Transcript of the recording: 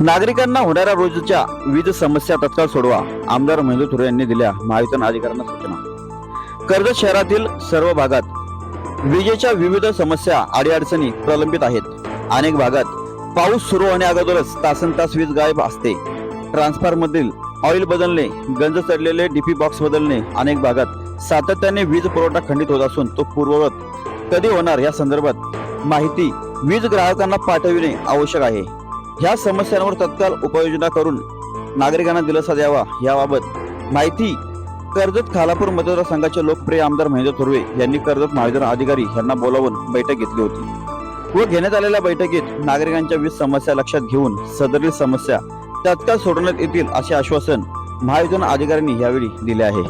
नागरिकांना होणाऱ्या रोजच्या वीज समस्या तत्काळ सोडवा आमदार महेंद्र थोरे यांनी दिल्या महावितरण अधिकाऱ्यांना सूचना. कर्जत शहरातील सर्व भागात विजेच्या विविध समस्या अडीअडचणी प्रलंबित आहेत. अनेक भागात पाऊस सुरू होण्या अगोदरच तासन तास वीज गायब असते. ट्रान्सफॉर्ममधील ऑइल बदलणे गंज चढलेले डीपी बॉक्स बदलणे अनेक भागात सातत्याने वीज पुरवठा खंडित होत असून तो पूर्ववत कधी होणार या संदर्भात माहिती वीज ग्राहकांना पाठविणे आवश्यक आहे. ह्या समस्यांवर तत्काळ उपाययोजना करून नागरिकांना दिलासा द्यावा. याबाबत माहिती कर्जत खालापूर मतदारसंघाचे लोकप्रिय आमदार महेंद्र थोरवे यांनी कर्जत महावितरण अधिकारी यांना बोलावून बैठक घेतली होती. व घेण्यात आलेल्या बैठकीत नागरिकांच्या वीज समस्या लक्षात घेऊन सदरील समस्या तत्काळ सोडवण्यात येतील असे आश्वासन महावितरण अधिकाऱ्यांनी यावेळी दिले आहे.